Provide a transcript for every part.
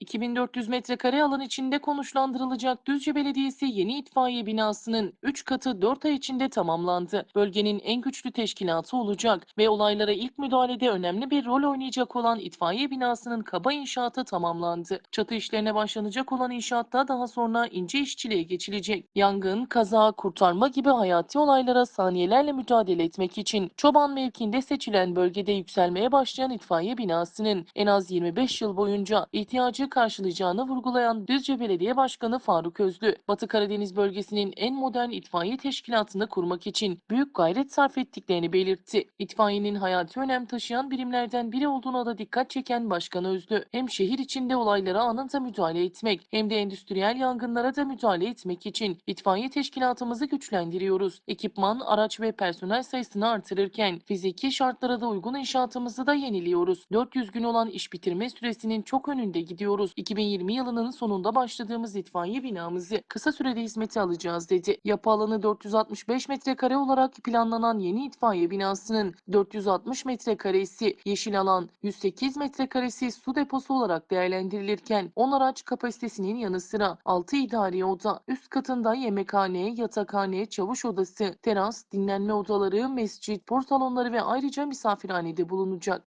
2400 metrekare alan içinde konuşlandırılacak Düzce Belediyesi yeni itfaiye binasının 3 katı 4 ay içinde tamamlandı. Bölgenin en güçlü teşkilatı olacak ve olaylara ilk müdahalede önemli bir rol oynayacak olan itfaiye binasının kaba inşaatı tamamlandı. Çatı işlerine başlanacak olan inşaatta daha sonra ince işçiliğe geçilecek. Yangın, kaza, kurtarma gibi hayati olaylara saniyelerle müdahale etmek için Çoban mevkiinde seçilen bölgede yükselmeye başlayan itfaiye binasının en az 25 yıl boyunca ihtiyacı karşılayacağını vurgulayan Düzce Belediye Başkanı Faruk Özlü, Batı Karadeniz bölgesinin en modern itfaiye teşkilatını kurmak için büyük gayret sarf ettiklerini belirtti. İtfaiyenin hayati önem taşıyan birimlerden biri olduğuna da dikkat çeken Başkan Özlü, hem şehir içinde olaylara anında müdahale etmek hem de endüstriyel yangınlara da müdahale etmek için itfaiye teşkilatımızı güçlendiriyoruz. Ekipman, araç ve personel sayısını artırırken fiziki şartlara da uygun inşaatımızı da yeniliyoruz. 400 gün olan iş bitirme süresinin çok önünde gidiyoruz. 2020 yılının sonunda başladığımız itfaiye binamızı kısa sürede hizmete alacağız dedi. Yapı alanı 465 metrekare olarak planlanan yeni itfaiye binasının 460 metrekaresi yeşil alan, 108 metrekaresi su deposu olarak değerlendirilirken 10 araç kapasitesinin yanı sıra 6 idari oda, üst katında yemekhane, yatakhane, çavuş odası, teras, dinlenme odaları, mescit, spor salonları ve ayrıca misafirhanede bulunacak.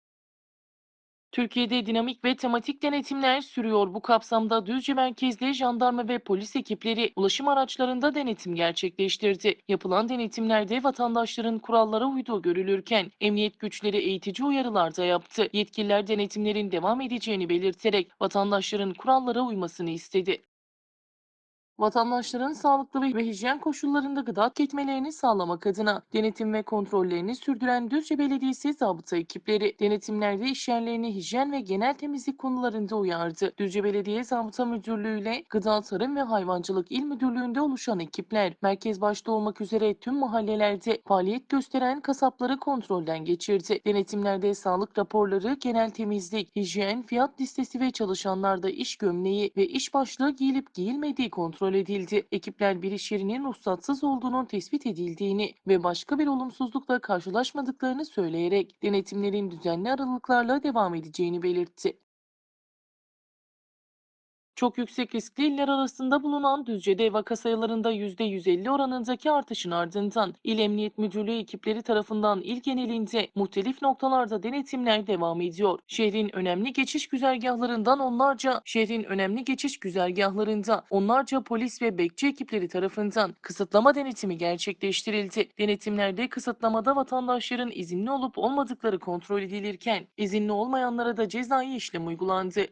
Türkiye'de dinamik ve tematik denetimler sürüyor. Bu kapsamda Düzce merkezli jandarma ve polis ekipleri ulaşım araçlarında denetim gerçekleştirdi. Yapılan denetimlerde vatandaşların kurallara uyduğu görülürken emniyet güçleri eğitici uyarılar da yaptı. Yetkililer denetimlerin devam edeceğini belirterek vatandaşların kurallara uymasını istedi. Vatandaşların sağlıklı ve hijyen koşullarında gıda tüketmelerini sağlamak adına denetim ve kontrollerini sürdüren Düzce Belediyesi zabıta ekipleri denetimlerde işyerlerini hijyen ve genel temizlik konularında uyardı. Düzce Belediye Zabıta Müdürlüğü ile Gıda Tarım ve Hayvancılık İl Müdürlüğü'nde oluşan ekipler merkez başta olmak üzere tüm mahallelerde faaliyet gösteren kasapları kontrolden geçirdi. Denetimlerde sağlık raporları, genel temizlik, hijyen, fiyat listesi ve çalışanlarda iş gömleği ve iş başlığı giyilip giyilmediği kontrol edildi. Ekipler bir iş yerinin ruhsatsız olduğunun tespit edildiğini ve başka bir olumsuzlukla karşılaşmadıklarını söyleyerek denetimlerin düzenli aralıklarla devam edeceğini belirtti. Çok yüksek riskli iller arasında bulunan Düzce'de vaka sayılarında %150 oranındaki artışın ardından İl Emniyet Müdürlüğü ekipleri tarafından il genelinde muhtelif noktalarda denetimler devam ediyor. Şehrin önemli geçiş güzergahlarından onlarca, şehrin önemli geçiş güzergahlarında onlarca polis ve bekçi ekipleri tarafından kısıtlama denetimi gerçekleştirildi. Denetimlerde kısıtlamada vatandaşların izinli olup olmadıkları kontrol edilirken izinli olmayanlara da cezai işlem uygulandı.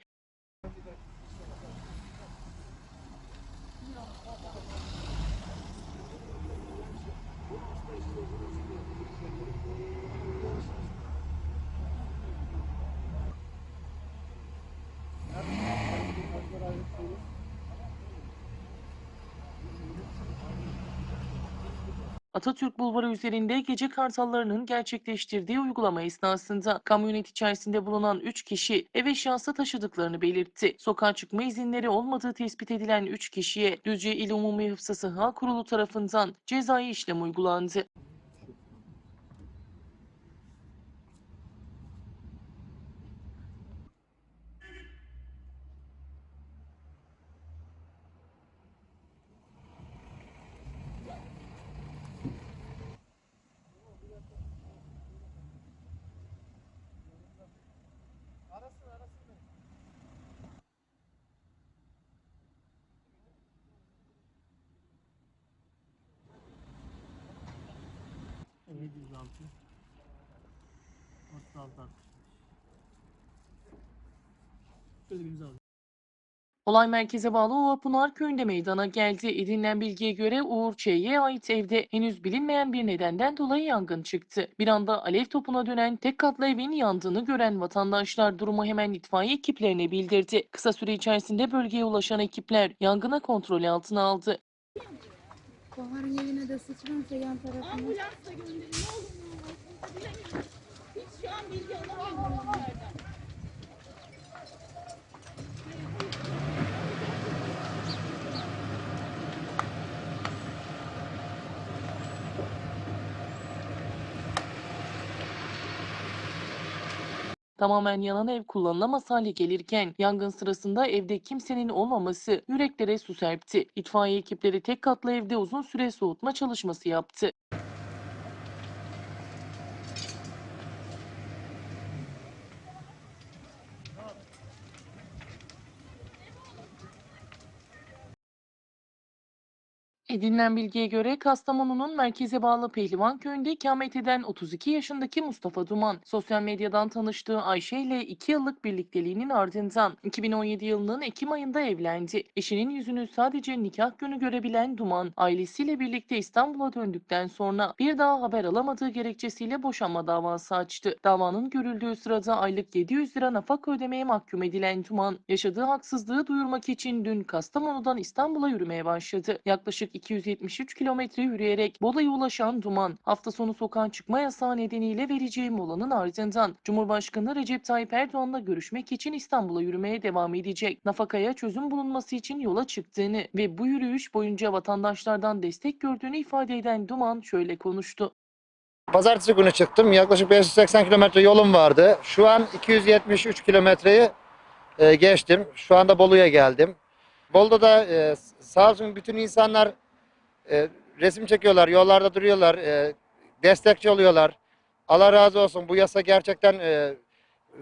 Atatürk Bulvarı üzerinde gece kartallarının gerçekleştirdiği uygulama esnasında kamyonet içerisinde bulunan 3 kişi ev eşyası taşıdıklarını belirtti. Sokağa çıkma izinleri olmadığı tespit edilen 3 kişiye Düzce İl Umumi Hıfzı Sıha Kurulu tarafından cezai işlem uygulandı. Evet 106 36 65 Şöyle bir imza alayım. Olay merkeze bağlı Ovapınar köyünde meydana geldi. Edinilen bilgiye göre Uğur Ç'ye ait evde henüz bilinmeyen bir nedenden dolayı yangın çıktı. Bir anda alev topuna dönen tek katlı evin yandığını gören vatandaşlar durumu hemen itfaiye ekiplerine bildirdi. Kısa süre içerisinde bölgeye ulaşan ekipler yangına kontrol altına aldı. Bahar'ın evine de sıçramsa yan tarafına. Ambulansla gönderin ne olur ne olmaz. Hiç şu an bilgi alamıyorum Tamamen yanan ev kullanılamaz hale gelirken yangın sırasında evde kimsenin olmaması yüreklere su serpti. İtfaiye ekipleri tek katlı evde uzun süre soğutma çalışması yaptı. Edinilen bilgiye göre Kastamonu'nun merkeze bağlı Pehlivan köyünde ikamet eden 32 yaşındaki Mustafa Duman, sosyal medyadan tanıştığı Ayşe ile 2 yıllık birlikteliğinin ardından 2017 yılının Ekim ayında evlendi. Eşinin yüzünü sadece nikah günü görebilen Duman, ailesiyle birlikte İstanbul'a döndükten sonra bir daha haber alamadığı gerekçesiyle boşanma davası açtı. Davanın görüldüğü sırada aylık 700 lira nafaka ödemeye mahkum edilen Duman, yaşadığı haksızlığı duyurmak için dün Kastamonu'dan İstanbul'a yürümeye başladı. Yaklaşık 273 kilometre yürüyerek Bola'ya ulaşan Duman, hafta sonu sokağa çıkma yasağı nedeniyle vereceği molanın ardından Cumhurbaşkanı Recep Tayyip Erdoğan'la görüşmek için İstanbul'a yürümeye devam edecek. Nafakaya çözüm bulunması için yola çıktığını ve bu yürüyüş boyunca vatandaşlardan destek gördüğünü ifade eden Duman şöyle konuştu. Pazartesi günü çıktım. Yaklaşık 580 kilometre yolum vardı. Şu an 273 kilometreyi e, geçtim. Şu anda Bolu'ya geldim. Bolu'da da e, sağ olsun bütün insanlar e, resim çekiyorlar, yollarda duruyorlar, e, destekçi oluyorlar. Allah razı olsun. Bu yasa gerçekten e,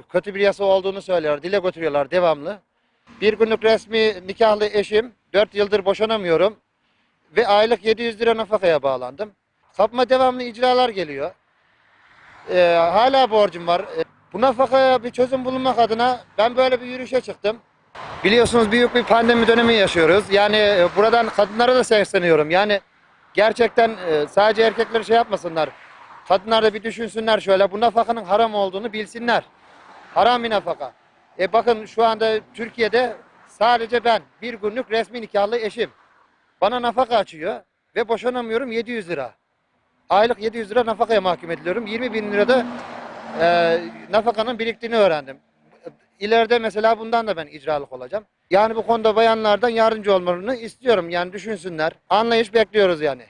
kötü bir yasa olduğunu söylüyor. Dile götürüyorlar devamlı. Bir günlük resmi nikahlı eşim. 4 yıldır boşanamıyorum. Ve aylık 700 lira nafakaya bağlandım. Kapıma devamlı icralar geliyor. Ee, hala borcum var. Ee, bu nafakaya bir çözüm bulunmak adına ben böyle bir yürüyüşe çıktım. Biliyorsunuz büyük bir pandemi dönemi yaşıyoruz. Yani e, buradan kadınlara da sesleniyorum. Yani gerçekten e, sadece erkekler şey yapmasınlar. Kadınlar da bir düşünsünler şöyle. Bu nafakanın haram olduğunu bilsinler. Haram bir nafaka. E bakın şu anda Türkiye'de sadece ben bir günlük resmi nikahlı eşim. Bana nafaka açıyor ve boşanamıyorum 700 lira. Aylık 700 lira nafakaya mahkum ediliyorum. 20 bin lirada e, nafakanın biriktiğini öğrendim. İleride mesela bundan da ben icralık olacağım. Yani bu konuda bayanlardan yardımcı olmalarını istiyorum. Yani düşünsünler. Anlayış bekliyoruz yani.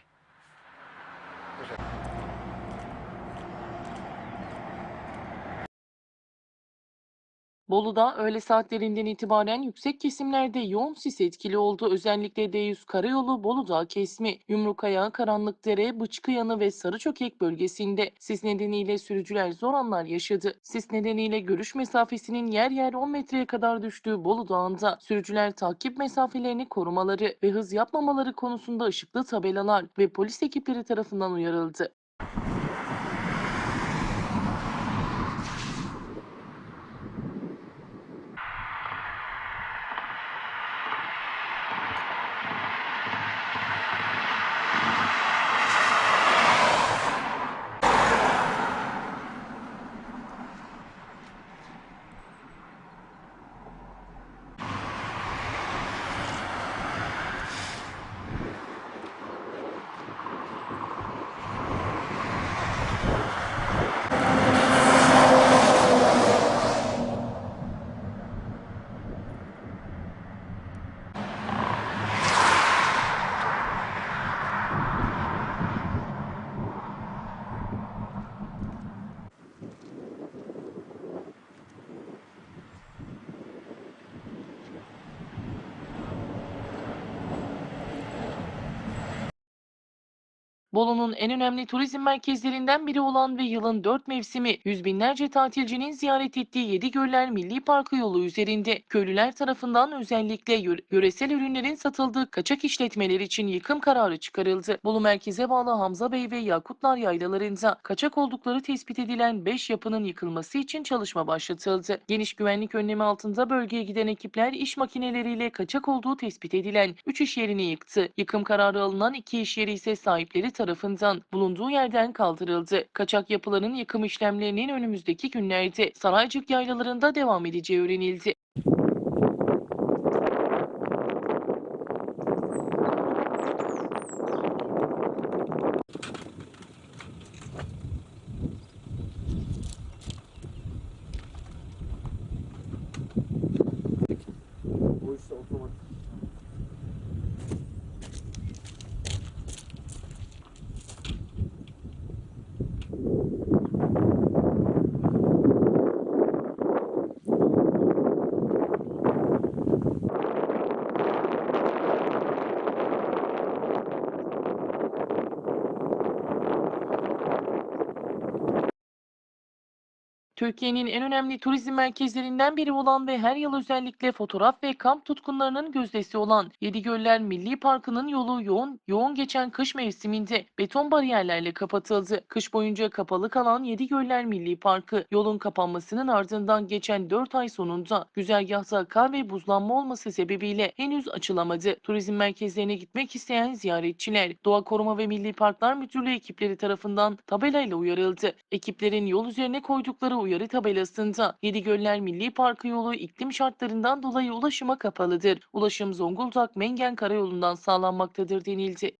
Bolu'da öğle saatlerinden itibaren yüksek kesimlerde yoğun sis etkili oldu. Özellikle D100 Karayolu Bolu kesmi, Yumrukaya, Karanlıkdere, Bıçkıyanı ve Sarıçökek bölgesinde sis nedeniyle sürücüler zor anlar yaşadı. Sis nedeniyle görüş mesafesinin yer yer 10 metreye kadar düştüğü Bolu Dağı'nda sürücüler takip mesafelerini korumaları ve hız yapmamaları konusunda ışıklı tabelalar ve polis ekipleri tarafından uyarıldı. Bolu'nun en önemli turizm merkezlerinden biri olan ve yılın dört mevsimi yüz binlerce tatilcinin ziyaret ettiği Yedigöller Milli Parkı yolu üzerinde köylüler tarafından özellikle yöre- yöresel ürünlerin satıldığı kaçak işletmeler için yıkım kararı çıkarıldı. Bolu merkeze bağlı Hamza Bey ve Yakutlar yaylalarında kaçak oldukları tespit edilen 5 yapının yıkılması için çalışma başlatıldı. Geniş güvenlik önlemi altında bölgeye giden ekipler iş makineleriyle kaçak olduğu tespit edilen 3 iş yerini yıktı. Yıkım kararı alınan 2 iş yeri ise sahipleri tarafından bulunduğu yerden kaldırıldı. Kaçak yapıların yıkım işlemlerinin önümüzdeki günlerde Saraycık yaylalarında devam edeceği öğrenildi. Türkiye'nin en önemli turizm merkezlerinden biri olan ve her yıl özellikle fotoğraf ve kamp tutkunlarının gözdesi olan Yedigöller Milli Parkı'nın yolu yoğun yoğun geçen kış mevsiminde beton bariyerlerle kapatıldı. Kış boyunca kapalı kalan Yedigöller Milli Parkı yolun kapanmasının ardından geçen 4 ay sonunda güzergahta kar ve buzlanma olması sebebiyle henüz açılamadı. Turizm merkezlerine gitmek isteyen ziyaretçiler Doğa Koruma ve Milli Parklar Müdürlüğü ekipleri tarafından tabelayla uyarıldı. Ekiplerin yol üzerine koydukları uyarı tabelasında Yedigöller Milli Parkı yolu iklim şartlarından dolayı ulaşıma kapalıdır. Ulaşım Zonguldak Mengen Karayolu'ndan sağlanmaktadır denildi.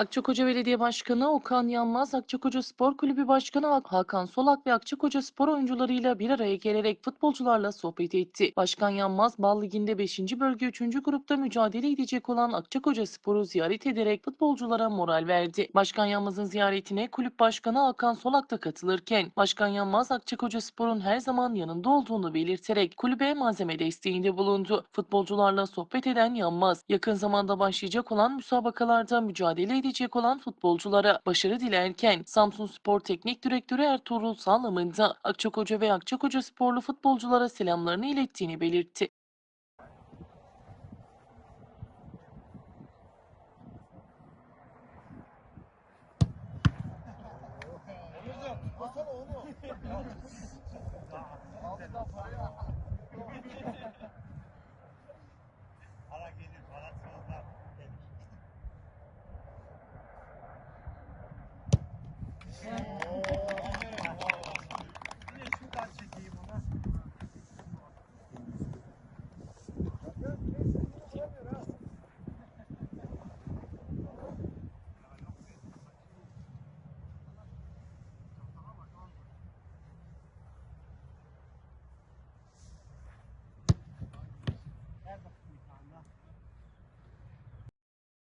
Akçakoca Belediye Başkanı Okan Yanmaz, Akçakoca Spor Kulübü Başkanı Hak- Hakan Solak ve Akçakoca spor oyuncularıyla bir araya gelerek futbolcularla sohbet etti. Başkan Yanmaz, Bal Ligi'nde 5. bölge 3. grupta mücadele edecek olan Akçakoca Spor'u ziyaret ederek futbolculara moral verdi. Başkan Yanmaz'ın ziyaretine kulüp başkanı Hakan Solak da katılırken, Başkan Yanmaz, Akçakoca Spor'un her zaman yanında olduğunu belirterek kulübe malzeme desteğinde bulundu. Futbolcularla sohbet eden Yanmaz, yakın zamanda başlayacak olan müsabakalarda mücadele edecek olan futbolculara başarı dilerken Samsun Spor Teknik Direktörü Ertuğrul Sağlam'ın da Akçakoca ve Akçakoca sporlu futbolculara selamlarını ilettiğini belirtti.